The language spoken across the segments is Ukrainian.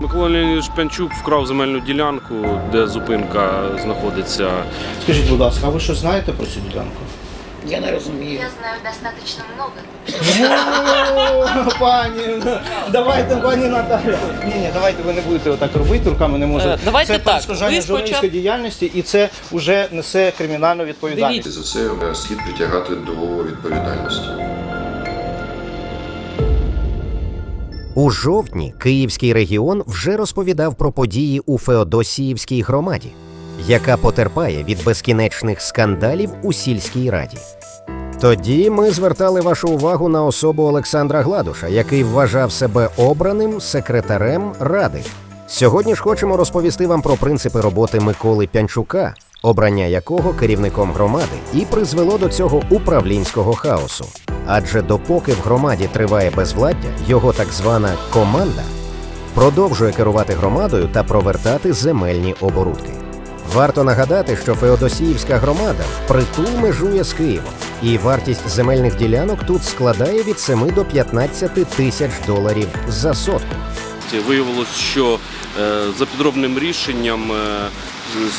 Микола Леонідович Пянчук вкрав земельну ділянку, де зупинка знаходиться. Скажіть, будь ласка, а ви що знаєте про цю ділянку? Я не розумію. Я знаю достаточно много. Пані, давайте, пані Наталя. Ні, ні, давайте ви не будете отак робити, руками не можете. Давайте це перешкоджання журналістської діяльності і це вже несе кримінальну відповідальність. За це е, слід притягати до відповідальності. У жовтні Київський регіон вже розповідав про події у Феодосіївській громаді, яка потерпає від безкінечних скандалів у сільській раді. Тоді ми звертали вашу увагу на особу Олександра Гладуша, який вважав себе обраним секретарем ради. Сьогодні ж хочемо розповісти вам про принципи роботи Миколи Пянчука, обрання якого керівником громади і призвело до цього управлінського хаосу. Адже допоки в громаді триває безвладдя, його так звана команда продовжує керувати громадою та провертати земельні оборудки. Варто нагадати, що Феодосіївська громада впритул межує з Києвом, і вартість земельних ділянок тут складає від 7 до 15 тисяч доларів за сотку. Виявилось, що е, за підробним рішенням е,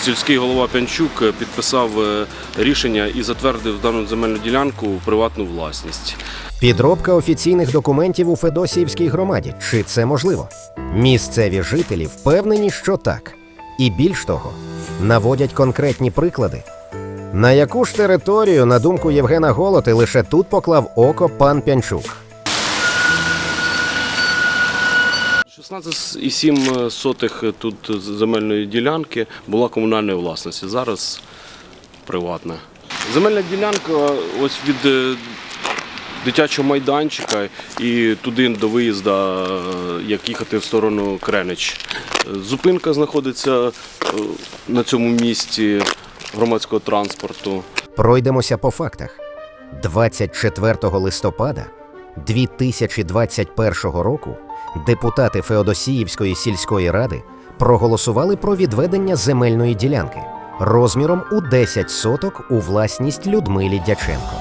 сільський голова Пянчук підписав е, рішення і затвердив дану земельну ділянку в приватну власність. Підробка офіційних документів у Федосіївській громаді. Чи це можливо? Місцеві жителі впевнені, що так. І більш того, наводять конкретні приклади. На яку ж територію, на думку Євгена Голоти, лише тут поклав око пан Пянчук? 16,7 сотих тут земельної ділянки була комунальної власності. Зараз приватна. Земельна ділянка ось від е, дитячого майданчика і туди до виїзду, е, як їхати в сторону Кренич. Е, Зупинка знаходиться е, на цьому місці громадського транспорту. Пройдемося по фактах. 24 листопада 2021 року депутати Феодосіївської сільської ради проголосували про відведення земельної ділянки розміром у 10 соток у власність Людмилі Дяченко.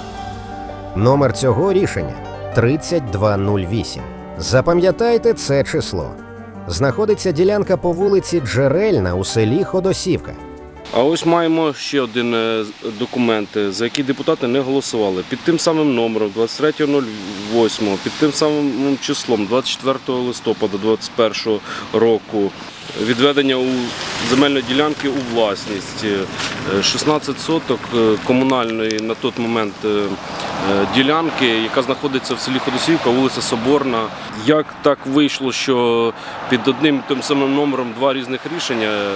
Номер цього рішення 3208. Запам'ятайте це число. Знаходиться ділянка по вулиці Джерельна у селі Ходосівка. А ось маємо ще один е, документ, е, за який депутати не голосували. Під тим самим номером 23.08, під тим самим числом 24 листопада 2021 року. Відведення у земельної ділянки у власність. Е, 16 соток е, комунальної на той момент ділянки, яка знаходиться в селі Ходосівка, вулиця Соборна. Як так вийшло, що під одним тим самим номером два різних рішення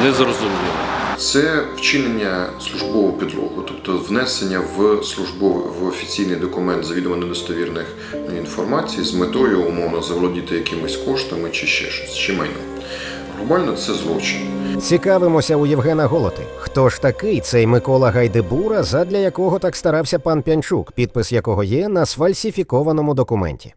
е, не зрозуміло. Це вчинення службового підлогу, тобто внесення в службовий в офіційний документ завідомо недостовірних інформацій з метою умовно заволодіти якимись коштами чи ще щось, чи майном. Глобально це злочин. Цікавимося у Євгена Голоти. Хто ж такий цей Микола Гайдебура, задля якого так старався пан Пянчук, підпис якого є на сфальсифікованому документі?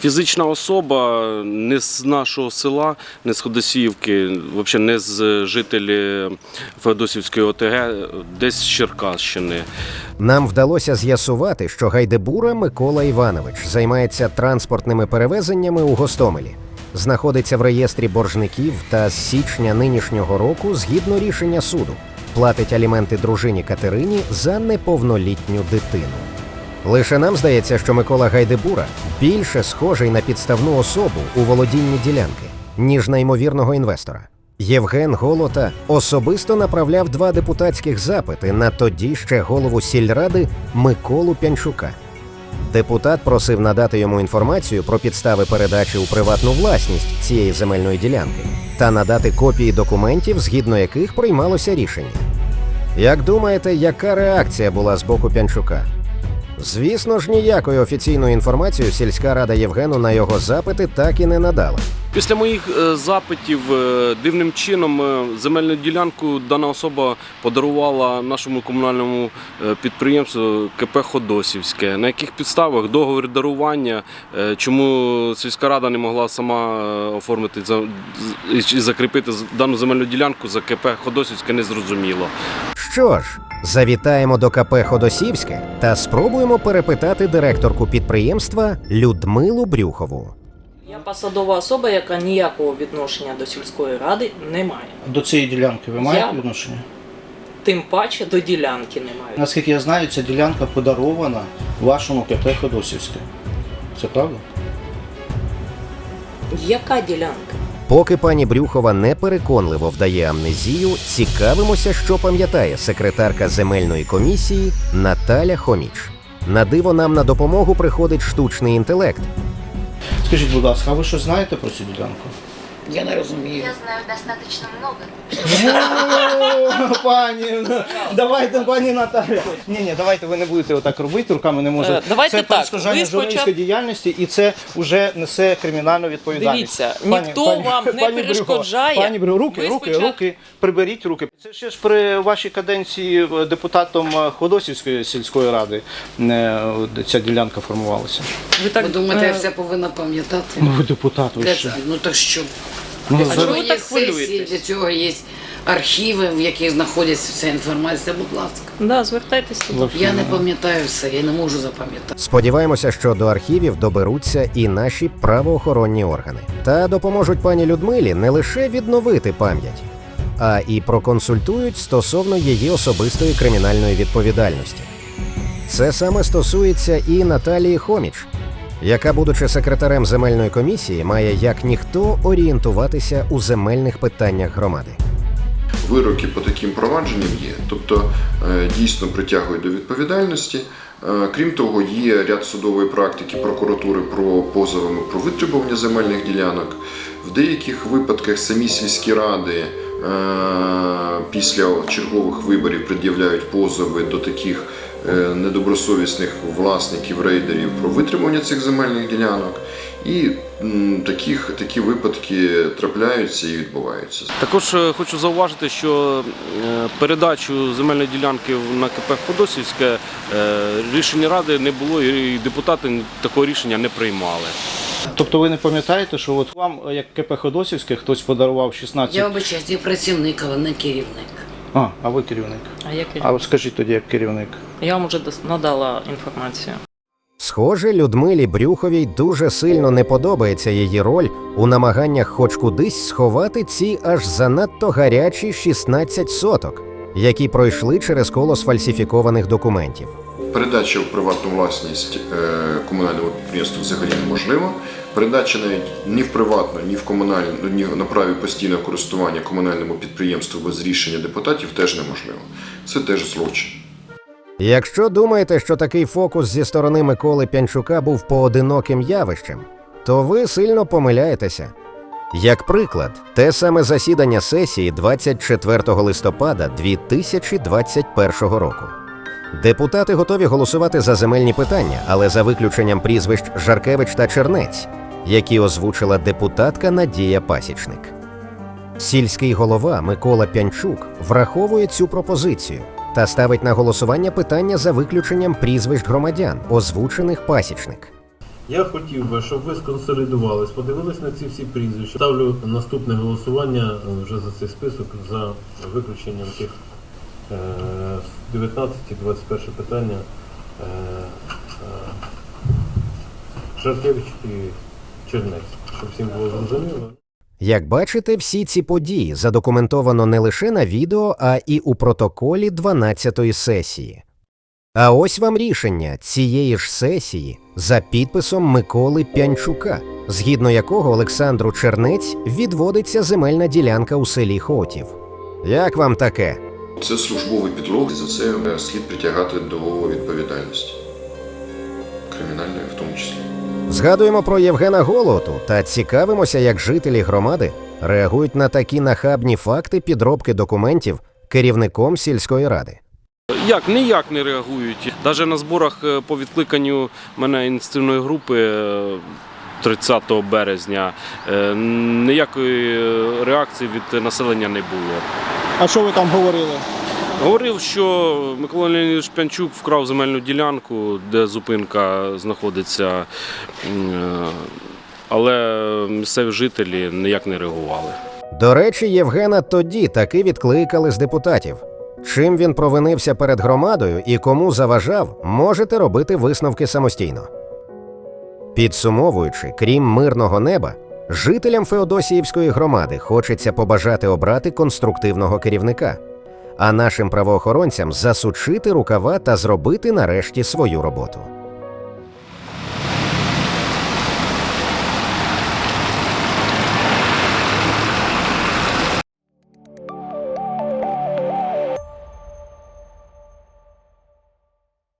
Фізична особа не з нашого села, не з Ходосіївки, взагалі не з жителів Феодосівської ОТГ, десь з Черкащини. Нам вдалося з'ясувати, що Гайдебура Микола Іванович займається транспортними перевезеннями у Гостомелі. Знаходиться в реєстрі боржників та з січня нинішнього року, згідно рішення суду, платить аліменти дружині Катерині за неповнолітню дитину. Лише нам здається, що Микола Гайдебура більше схожий на підставну особу у володінні ділянки, ніж на ймовірного інвестора. Євген Голота особисто направляв два депутатських запити на тоді ще голову сільради Миколу Пянчука. Депутат просив надати йому інформацію про підстави передачі у приватну власність цієї земельної ділянки та надати копії документів, згідно яких приймалося рішення. Як думаєте, яка реакція була з боку Пянчука? Звісно ж, ніякої офіційної інформації сільська рада Євгену на його запити так і не надала. Після моїх е, запитів е, дивним чином е, земельну ділянку дана особа подарувала нашому комунальному підприємству КП Ходосівське. На яких підставах договір дарування, чому сільська рада не могла сама оформити і закріпити дану земельну ділянку за КП Ходосівське, не зрозуміло. Що ж, завітаємо до КП Ходосівське та спробуємо перепитати директорку підприємства Людмилу Брюхову. Посадова особа, яка ніякого відношення до сільської ради не має. До цієї ділянки ви маєте Я- відношення? Тим паче до ділянки не має. Наскільки я знаю, ця ділянка подарована вашому КП Ходосівське. Це правда? Яка ділянка? Поки пані Брюхова непереконливо вдає амнезію, цікавимося, що пам'ятає секретарка земельної комісії Наталя Хоміч. На диво нам на допомогу приходить штучний інтелект. Скажіть, будь ласка, а ви що знаєте про цю ділянку? Я не розумію. Я знаю достаточно много. Пані, давайте, пані Наталя. Ні, ні, давайте ви не будете отак робити, руками не можете. Е, давайте це так, перешкоджання журналістської діяльності і це вже несе кримінальну відповідальність. Дивіться, ніхто вам не Брюхова, перешкоджає. Пані Брю, руки, Ви руки, руки, приберіть руки. Це ще ж при вашій каденції е, депутатом е, Ходосівської сільської ради е, ця ділянка формувалася. Ви так думаєте, я е, все повинна пам'ятати? Ну, ви депутат, ви ще. Ну так що? Ну, Для А чого ви так сесії, хвилюєтесь? для цього є архіви, в яких знаходиться вся інформація. Будь ласка. Да, звертайтеся. Я не пам'ятаю все, я не можу запам'ятати. Сподіваємося, що до архівів доберуться і наші правоохоронні органи та допоможуть пані Людмилі не лише відновити пам'ять, а і проконсультують стосовно її особистої кримінальної відповідальності. Це саме стосується і Наталії Хоміч, яка, будучи секретарем земельної комісії, має як ніхто орієнтуватися у земельних питаннях громади. Вироки по таким провадженням є, тобто е, дійсно притягують до відповідальності. Е, Крім того, є ряд судової практики прокуратури про позовами про витребування земельних ділянок. В деяких випадках самі сільські ради е, після чергових виборів пред'являють позови до таких недобросовісних власників рейдерів про витребування цих земельних ділянок. І таких, такі випадки трапляються і відбуваються. Також е, хочу зауважити, що е, передачу земельної ділянки на КП Ходосівське е, рішення ради не було, і депутати такого рішення не приймали. Тобто ви не пам'ятаєте, що от вам, е, як КП Ходосівське, хтось подарував 16... Я вибачаюсь, я працівник, але не керівник. А, а ви керівник. А я? А от скажіть тоді, як керівник. Я вам вже надала інформацію. Схоже, Людмилі Брюховій дуже сильно не подобається її роль у намаганнях хоч кудись сховати ці аж занадто гарячі 16 соток, які пройшли через коло сфальсифікованих документів. Передача в приватну власність е, комунальному підприємству взагалі неможлива. Передача ні в приватну, ні в комунальну, ні на праві постійного користування комунальному підприємству без рішення депутатів теж неможливо. Це теж злочин. Якщо думаєте, що такий фокус зі сторони Миколи Пянчука був поодиноким явищем, то ви сильно помиляєтеся. Як приклад, те саме засідання сесії 24 листопада 2021 року. Депутати готові голосувати за земельні питання, але за виключенням прізвищ Жаркевич та Чернець, які озвучила депутатка Надія Пасічник. Сільський голова Микола Пянчук враховує цю пропозицію та ставить на голосування питання за виключеннем прізвищ громадян, озвучених пасічник. Я хотів би, щоб ви сконсолідувались, подивились на ці всі прізвища. Ставлю наступне голосування е, вже за цей список за виключенням тих е, 19 і 21 питання. Е, е, Шаркевич і Чернець, щоб всім було зрозуміло. Як бачите, всі ці події задокументовано не лише на відео, а і у протоколі 12-ї сесії. А ось вам рішення цієї ж сесії за підписом Миколи Пянчука, згідно якого Олександру Чернець відводиться земельна ділянка у селі Хотів. Як вам таке? Це службовий підлог, і за це е, слід притягати до відповідальності. Кримінальної в тому числі. Згадуємо про Євгена Голоту та цікавимося, як жителі громади реагують на такі нахабні факти підробки документів керівником сільської ради. Як ніяк не реагують. Навіть на зборах е, по відкликанню мене ініціативної групи е, 30 березня е, ніякої е, реакції від населення не було. А що ви там говорили? Говорив, що Микола Леонідович Пянчук вкрав земельну ділянку, де зупинка знаходиться, е, але місцеві жителі ніяк не реагували. До речі, Євгена тоді таки відкликали з депутатів. Чим він провинився перед громадою і кому заважав, можете робити висновки самостійно. Підсумовуючи, крім мирного неба, жителям Феодосіївської громади хочеться побажати обрати конструктивного керівника, а нашим правоохоронцям засучити рукава та зробити нарешті свою роботу.